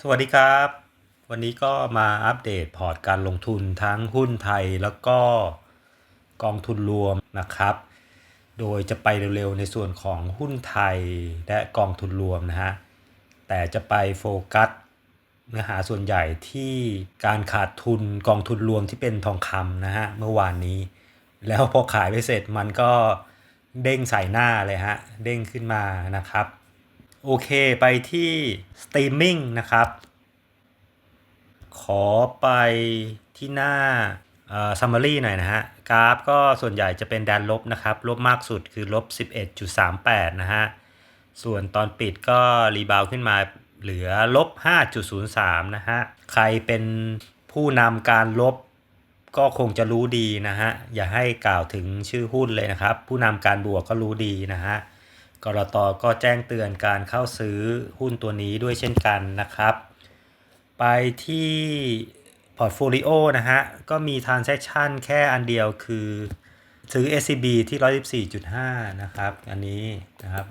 สวัสดีครับ วันนี้ก็มาอัปเดตพอร์ตการลงทุนทั้งหุ้นไทยแล้วก็กองทุนรวมนะครับ โดยจะไปเร็วๆในส่วนของหุ้นไทยและกองทุนรวมนะฮะ แต่จะไปโฟกัสเนื้อหาส่วนใหญ่ที่การขาดทุนกองทุนรวมที่เป็นทองคำนะฮะเมื่อวานนี้ แล้วพอขายไปเสร็จมันก็เด้งใส่หน้าเลยฮะ เด้งขึ้นมานะครับ โอเคไปที่สตรีมมิ่งนะครับ ขอไปที่หน้าซัมมารีหน่อยนะฮะ กราฟก็ส่วนใหญ่จะเป็นแดนลบนะครับ ลบมากสุดคือลบ 11.38 นะฮะ ส่วนตอนปิดก็รีบาวขึ้นมาเหลือลบ 5.03 นะฮะ ใครเป็นผู้นำการลบก็คงจะรู้ดีนะฮะ อย่าให้กล่าวถึงชื่อหุ้นเลยนะครับ ผู้นำการบวกก็รู้ดีนะฮะ กรตก็แจ้งเตือนการเข้าซื้อหุ้นตัวนี้ด้วยเช่นกันนะครับ ไปที่พอร์ตโฟลิโอนะฮะ ก็มี transaction แค่อันเดียวคือซื้อ SCB ที่ 114.5 นะครับ อันนี้นะครับ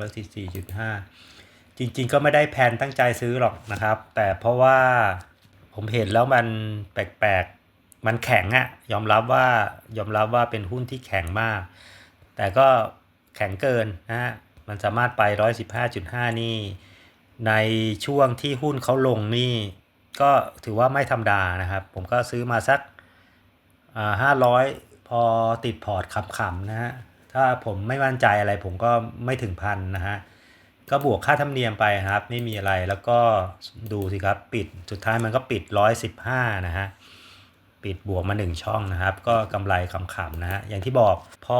114.5 จริงๆ ก็ไม่ได้แพนตั้งใจซื้อหรอกนะครับ แต่เพราะว่าผมเห็นแล้วมันแปลกๆ มันแข็งอะยอมรับว่ายอมรับว่าเป็นหุ้นที่แข็งมาก แต่ก็แข็งเกินนะฮะ มันสามารถไป115.5นี่ ในช่วงที่หุ้นเขาลงนี่ ก็ถือว่าไม่ธรรมดานะครับ ผมก็ซื้อมาสักห้าร้อยพอติดพอร์ตขำๆนะฮะ ถ้าผมไม่มั่นใจอะไรผมก็ไม่ถึงพันนะฮะ ก็บวกค่าธรรมเนียมไปครับ ไม่มีอะไรแล้วก็ดูสิครับปิดสุดท้ายมันก็ปิด115นะฮะ ปิดบวกมา 1 ช่องนะครับ ก็กำไรขำๆนะฮะอย่างที่บอกพอ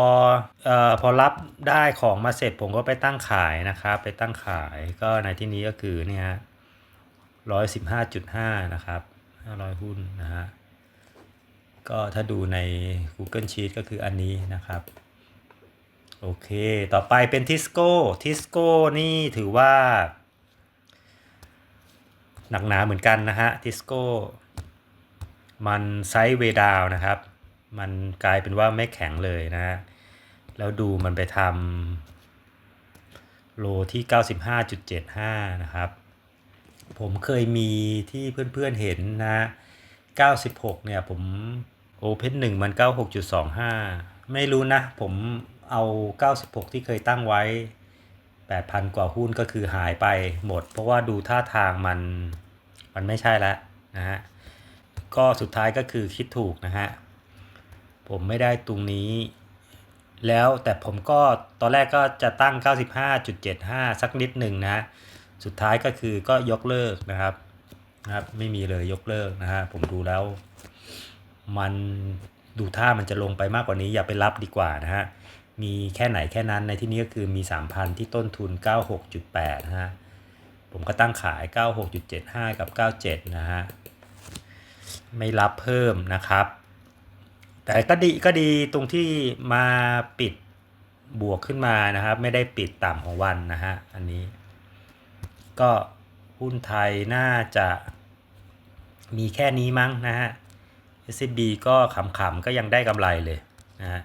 เอ่อพอรับได้ของมาเสร็จผมก็ไปตั้งขายนะครับ ไปตั้งขายก็ในที่นี้ก็คือเนี่ยร้อยสิบห้าจุดห้านะครับห้าร้อยหุ้นนะฮะก็ถ้าดูใน Google Sheet ก็คืออันนี้นะครับ โอเค ต่อไปเป็นทิสโก้ทิสโก้นี่ถือว่า หนักหนาเหมือนกันนะฮะทิสโก้ มันไซด์เวดาวนะครับ มันกลายเป็นว่าไม่แข็งเลยนะฮะแล้วดูมันไปทำโลที่ 95.75 นะครับ ผมเคยมีที่เพื่อนๆเห็นนะ96 เนี่ยผมโอเพนหนึ่งมัน 96.25 ไม่รู้นะ ผมเอา 96 ที่เคยตั้งไว้ 8,000 กว่าหุ้นก็คือหายไปหมด เพราะว่าดูท่าทางมันมันไม่ใช่แล้วนะฮะ ก็สุดท้ายก็คือคิดถูกนะฮะ ผมไม่ได้ตรงนี้ แล้วแต่ผมก็ตอนแรกก็จะตั้ง 95.75 สักนิดหนึ่งนะ สุดท้ายก็คือก็ยกเลิกนะครับนะครับ ไม่มีเลยยกเลิกนะฮะ ผมดูแล้ว มันดูท่ามันจะลงไปมากกว่านี้อย่าไปรับดีกว่านะฮะ มีแค่ไหนแค่นั้นในที่นี้ก็คือมี 3,000 ที่ต้นทุน 96.8นะฮะ ผมก็ตั้งขาย 96.75 กับ 97 นะฮะ ไม่รับเพิ่มนะครับ แต่ก็ดีก็ดีตรงที่มาปิดบวกขึ้นมานะครับ ไม่ได้ปิดต่ำของวันนะฮะอันนี้ ก็หุ้นไทยน่าจะมีแค่นี้มั้งนะฮะ SCB ก็ขำๆก็ยังได้กำไรเลยนะฮะ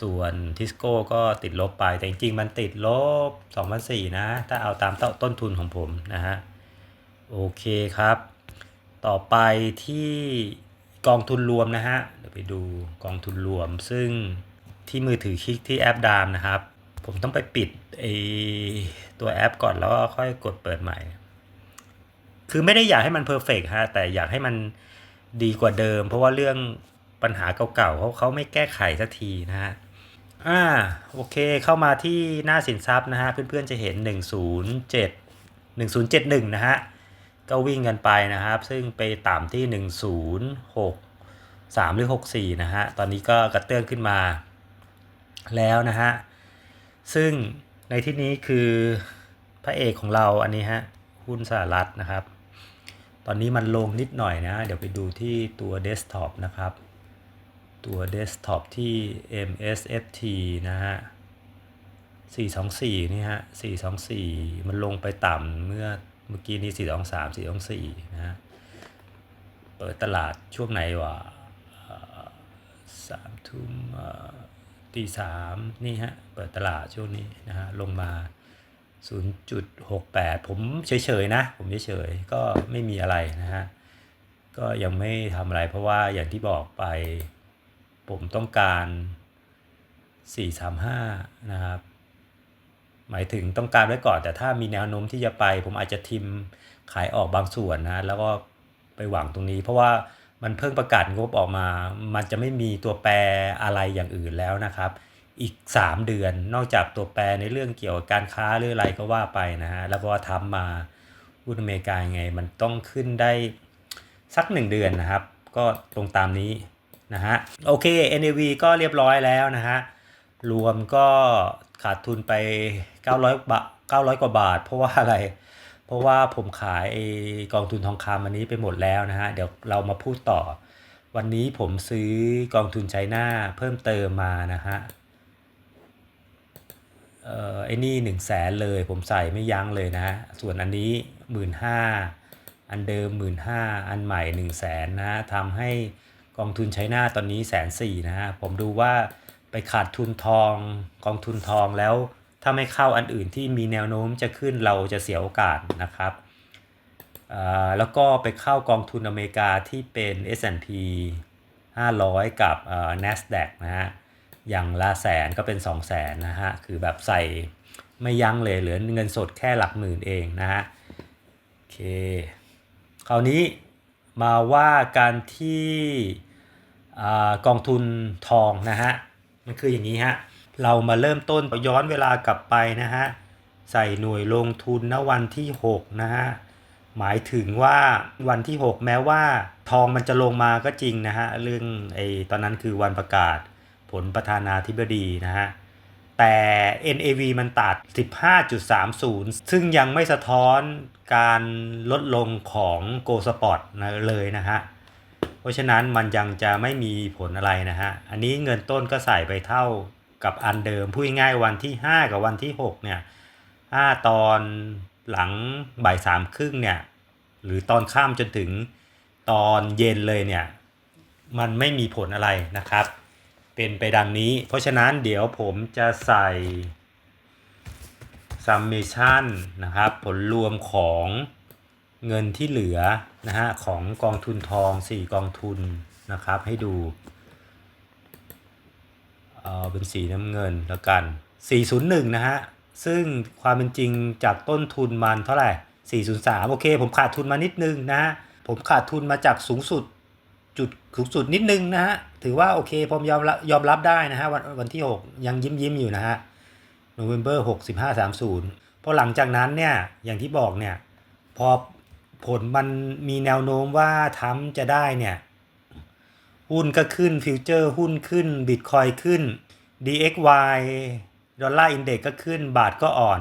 ส่วนทิสโก้ก็ติดลบไปแต่จริงๆ มันติดลบ2004นะ ถ้าเอาตามต้นทุนของผมนะฮะ โอเคครับ ต่อไปที่กองทุนรวมนะฮะ เดี๋ยวไปดูกองทุนรวม ซึ่งที่มือถือคลิกที่แอปดามนะครับ ผมต้องไปปิดไอตัวแอปก่อนแล้วก็ค่อยกดเปิดใหม่ คือไม่ได้อยากให้มันเพอร์เฟกฮะ แต่อยากให้มันดีกว่าเดิม เพราะว่าเรื่องปัญหาเก่าๆเขาเขาไม่แก้ไขสักทีนะฮะ อ่า โอเค เข้ามาที่หน้าสินทรัพย์นะฮะ เพื่อนๆจะเห็น 107 1071 นะฮะ ก็วิ่งกันไปนะครับ ซึ่งไปต่ำที่ 106 3 หรือ 64 นะฮะ ตอนนี้ก็กระเตื้องขึ้นมาแล้วนะฮะ ซึ่งในที่นี้คือพระเอกของเราอันนี้ฮะหุ้นสหรัฐนะครับ ตอนนี้มันลงนิดหน่อยนะ เดี๋ยวไปดูที่ตัวเดสก์ท็อปนะครับ ตัวเดสก์ท็อปที่ MSFT นะฮะ 424 นี่ฮะ 424 มันลงไปต่ำเมื่อ เมื่อกี้นี้423 424นะฮะเปิดตลาดช่วงไหนวะสามทุ่มตีสามนี่ฮะ เปิดตลาดช่วงนี้นะฮะ ลงมา 0.68 ผมเฉยๆนะ ผมเฉยๆ ก็ไม่มีอะไรนะฮะ ก็ยังไม่ทำอะไรเพราะว่าอย่างที่บอกไป ผมต้องการ 435 นะครับ หมายถึงต้องการไว้ก่อน แต่ถ้ามีแนวโน้มที่จะไป ผมอาจจะทิมขายออกบางส่วนนะแล้วก็ไปหวังตรงนี้ เพราะว่ามันเพิ่งประกาศงบออกมา มันจะไม่มีตัวแปรอะไรอย่างอื่นแล้วนะครับ อีก 3 เดือนนอกจากตัวแปรในเรื่องเกี่ยวกับการค้าหรืออะไรก็ว่าไปนะฮะแล้วก็ทำมาหุ้นอเมริกายังไง มันต้องขึ้นได้สัก 1 เดือนนะครับ ก็ตรงตามนี้นะฮะโอเค NAV ก็เรียบร้อยแล้วนะฮะรวมก็ ขาดทุนไป 900บาท900 กว่าบาท เพราะว่าอะไร เพราะว่าผมขายกองทุนทองคำอันนี้ไปหมดแล้วนะฮะ เดี๋ยวเรามาพูดต่อ วันนี้ผมซื้อกองทุนไชน่าเพิ่มเติมมานะฮะ เอ่อไอ้นี่หนึ่งแสนเลยผมใส่ไม่ยั้งเลยนะส่วนอันนี้หมื่นห้าอันเดิมหมื่นห้าอันใหม่หนึ่งแสนนะทำให้กองทุนไชน่าตอนนี้แสนสี่นะฮะ ผมดูว่า ไปขาดทุนทองกองทุนทองแล้ว ถ้าไม่เข้าอันอื่นที่มีแนวโน้มจะขึ้นเราจะเสียโอกาสนะครับแล้วก็ไปเข้ากองทุนอเมริกาที่เป็น S&P 500 กับเอ่อ NASDAQ นะฮะอย่างละแสนก็เป็น 2 0 0แสนนะฮะคือแบบใส่ไม่ยั้งเลยเหลือเงินสดแค่หลักหมื่นเองนะฮะโอเคคราวนี้มาว่าการที่อกองทุนทองนะฮะ มันคืออย่างนี้ฮะ เรามาเริ่มต้นย้อนเวลากลับไปนะฮะ ใส่หน่วยลงทุนณวันที่ 6 นะฮะ หมายถึงว่าวันที่ 6 แม้ว่า ทองมันจะลงมาก็จริงนะฮะ เรื่องไอ้ตอนนั้นคือวันประกาศผลประธานาธิบดีนะฮะ แต่ NAV มันตัด 15.30 ซึ่งยังไม่สะท้อนการลดลงของ Go Spot นะเลยนะฮะ เพราะฉะนั้นมันยังจะไม่มีผลอะไรนะฮะ อันนี้เงินต้นก็ใส่ไปเท่ากับอันเดิม พูดง่ายวันที่ 5 กับวันที่ 6 เนี่ย 5 ตอนหลังบ่ายสามครึ่งเนี่ย หรือตอนข้ามจนถึงตอนเย็นเลยเนี่ย มันไม่มีผลอะไรนะครับ เป็นไปดังนี้ เพราะฉะนั้นเดี๋ยวผมจะใส่ summation นะครับ ผลรวมของ เงินที่เหลือนะฮะของกองทุนทอง 4 กองทุนนะครับให้ดูเอ่อเป็นสีน้ำเงินแล้วกัน 401 นะฮะ ซึ่งความเป็นจริงจากต้นทุนมันเท่าไหร่ 403 โอเค ผมขาดทุนมานิดนึงนะฮะ ผมขาดทุนมาจากสูงสุดจุดสูงสุดนิดนึงนะฮะ ถือว่าโอเคผมยอมรับยอมรับได้นะฮะวันวันที่ 6 ยังยิ้มยิ้มอยู่นะฮะ November 6 15 30พอหลังจากนั้นเนี่ย อย่างที่บอกเนี่ย พอ ผลมันมีแนวโน้มว่าทรัมจะได้เนี่ย หุ้นก็ขึ้นฟิวเจอร์หุ้นขึ้นบิตคอยขึ้น DXY ดอลลาร์อินเด็กก็ขึ้นบาทก็อ่อน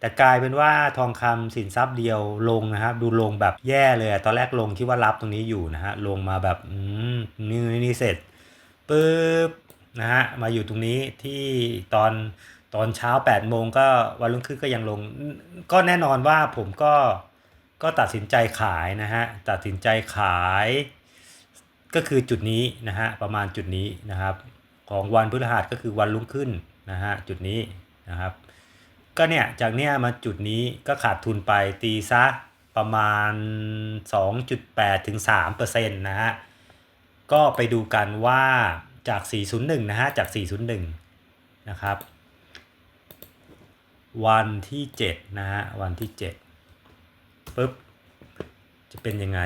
แต่กลายเป็นว่าทองคำสินทรัพย์เดียวลงนะครับ ดูลงแบบแย่เลย ตอนแรกลงคิดว่ารับตรงนี้อยู่นะฮะ ลงมาแบบอืมนี่นี่เสร็จปุ๊บนะฮะ มาอยู่ตรงนี้ที่ตอนตอนเช้า8โมงก็วันรุ่งขึ้นก็ยังลง ก็แน่นอนว่าผมก็ ก็ตัดสินใจขายนะฮะตัดสินใจขายก็คือจุดนี้นะฮะประมาณจุดนี้นะครับ ของวันพฤหัสก็คือวันรุ่งขึ้นนะฮะจุดนี้นะครับ ก็เนี่ยจากเนี้ยมาจุดนี้ก็ขาดทุนไปตีซะประมาณ 2.8ถึง3%นะฮะก็ไปดูกันว่าจาก 401 นะฮะจาก 401 นะครับ วันที่ 7 นะฮะวันที่ 7 ปุ๊บ จะเป็นยังไง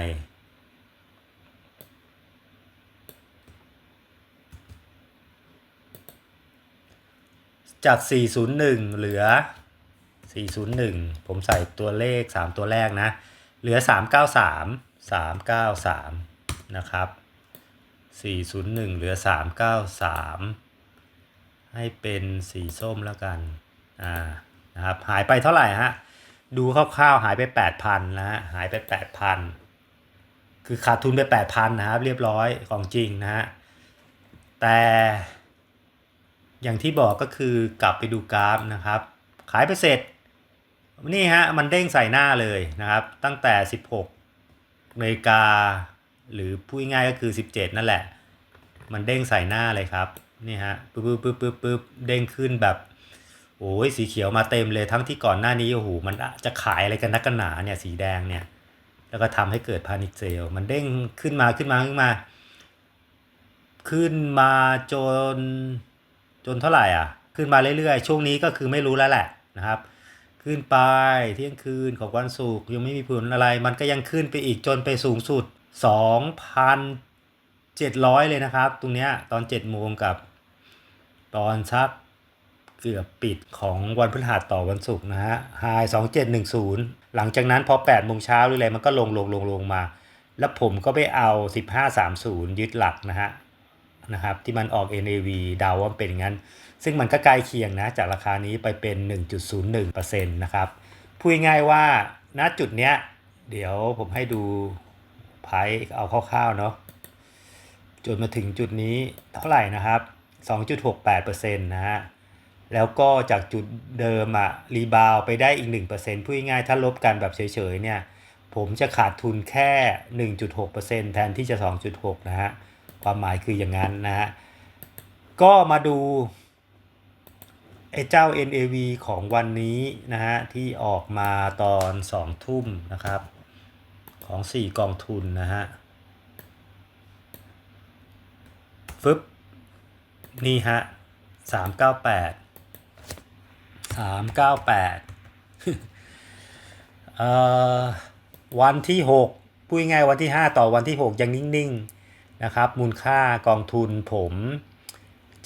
จาก 401 เหลือ 401 ผมใส่ตัวเลข 3 ตัวแรกนะ เหลือ 393 393 นะครับ 401 เหลือ 393 ให้เป็นสีส้มแล้วกัน อ่า นะครับ หายไปเท่าไหร่ฮะ ดูคร่าวๆหายไป8,000นนะฮะหายไป8,000คือขาดทุนไป8,000นนะครับ เรียบร้อยของจริงนะฮะแต่อย่างที่บอกก็คือกลับไปดูกราฟนะครับ ขายไปเสร็จ นี่ฮะมันเด้งใส่หน้าเลยนะครับ ตั้งแต่ 16นาฬิกาหรือพูดง่ายๆก็คือ 17 นั่นแหละ มันเด้งใส่หน้าเลยครับ นี่ฮะปึ๊บปึ๊บปึ๊บปึ๊บปึ๊บเด้งขึ้นแบบ โอ้ยสีเขียวมาเต็มเลยทั้งที่ก่อนหน้านี้โอ้โหมันจะขายอะไรกันนักกันหนาเนี่ยสีแดงเนี่ยแล้วก็ทำให้เกิดพานิคเซลมันเด้งขึ้นมาขึ้นมาขึ้นมา ขึ้นมาจนจนเท่าไหร่อะ ขึ้นมาเรื่อยๆ ช่วงนี้ก็คือไม่รู้แล้วแหละนะครับ ขึ้นไปเที่ยงคืนของวันศุกร์ยังไม่มีผลอะไร มันก็ยังขึ้นไปอีกจนไปสูงสุด 2,700 เลยนะครับ ตรงเนี้ยตอน7โมงกับ ตอนชัก เกือบปิดของวันพฤหัสต่อวันศุกร์นะฮะไฮ2710 หลังจากนั้นพอ8โมงเช้าหรืออะไรมันก็ลงลงลงลงมา แล้วผมก็ไปเอา 1530 ยึดหลักนะฮะนะครับที่มันออก NAV เดาว่าเป็นงั้น ซึ่งมันก็ใกล้เคียงนะ จากราคานี้ไปเป็น 1.01%นะครับพูดง่ายว่าณจุดเนี้ย เดี๋ยวผมให้ดูไพ่เอาคร่าวๆเนาะจนมาถึงจุดนี้เท่าไหร่นะครับ 2.68%นะฮะ แล้วก็จากจุดเดิมอะรีบาวไปได้อีก 1%พูดง่ายๆถ้าลบกันแบบเฉยๆเนี่ย ผมจะขาดทุนแค่ 1.6%แทนที่จะ 2.6 นะฮะ ความหมายคืออย่างนั้นนะฮะ ก็มาดูไอ้เจ้า NAV ของวันนี้นะฮะ ที่ออกมาตอน 2 ทุ่มนะครับ ของ 4 กองทุนนะฮะฟึบนี่ฮะ 398 398เอ่อวันที่6พูดง่ายวันที่5ต่อวันที่6ยังนิ่งๆนะครับ มูลค่ากองทุนผม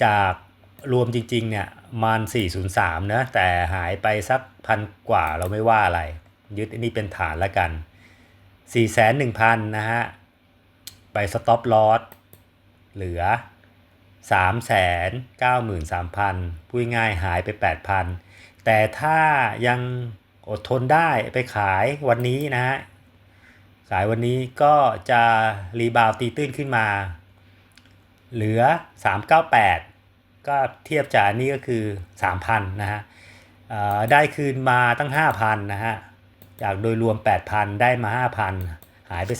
จากรวมจริงๆเนี่ยมัน403นะแต่หายไปสักพันกว่าเราไม่ว่าอะไร ยึดอันนี้เป็นฐานละกัน4,1,000นะฮะ ไปสต็อปลอสเหลือ 393,000พูดง่ายหายไป 8,000 แต่ถ้ายังอดทนได้ไปขายวันนี้นะฮะขายวันนี้ก็จะรีบาวตีตื้นขึ้นมา เหลือ 398 ก็เทียบจากนี้ก็คือ 3,000 นะฮะได้คืนมาตั้ง 5,000 นะฮะ จากโดยรวม 8,000 ได้มา 5,000 หายไป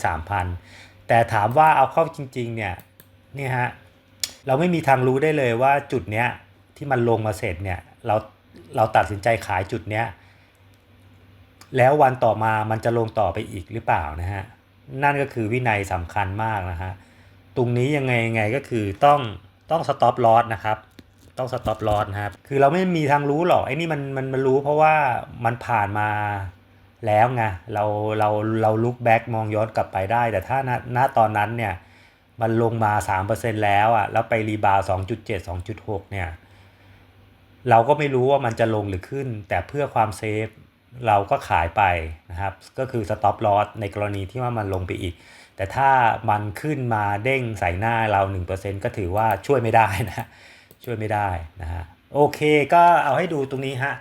3,000 แต่ถามว่าเอาเข้าจริง ๆ เนี่ยนี่ฮะ เราไม่มีทางรู้ได้เลยว่าจุดเนี้ยที่มันลงมาเสร็จเนี่ยเรา เราตัดสินใจขายจุดเนี้ยแล้ววันต่อมามันจะลงต่อไปอีกหรือเปล่านะฮะนั่นก็คือวินัยสำคัญมากนะฮะตรงนี้ยังไงยังไงก็คือต้องต้องสต็อปลอสนะครับต้องสต็อปลอสนะครับคือเราไม่มีทางรู้หรอกไอ้นี่มันมันมันรู้เพราะว่ามันผ่านมาแล้วไงเราเราเราลุกแบ็กมองย้อนกลับไปได้ แต่ถ้าณณตอนนั้นเนี่ยมันลงมา 3%แล้วอะแล้วไปรีบาว2.7 2.6เนี่ย เราก็ไม่รู้ว่ามันจะลงหรือขึ้น แต่เพื่อความเซฟเราก็ขายไปนะครับ ก็คือสต็อปลอสในกรณีที่ว่ามันลงไปอีก แต่ถ้ามันขึ้นมาเด้งใส่หน้าเรา 1%ก็ถือว่าช่วยไม่ได้นะ ช่วยไม่ได้นะฮะ โอเคก็เอาให้ดูตรงนี้ฮะ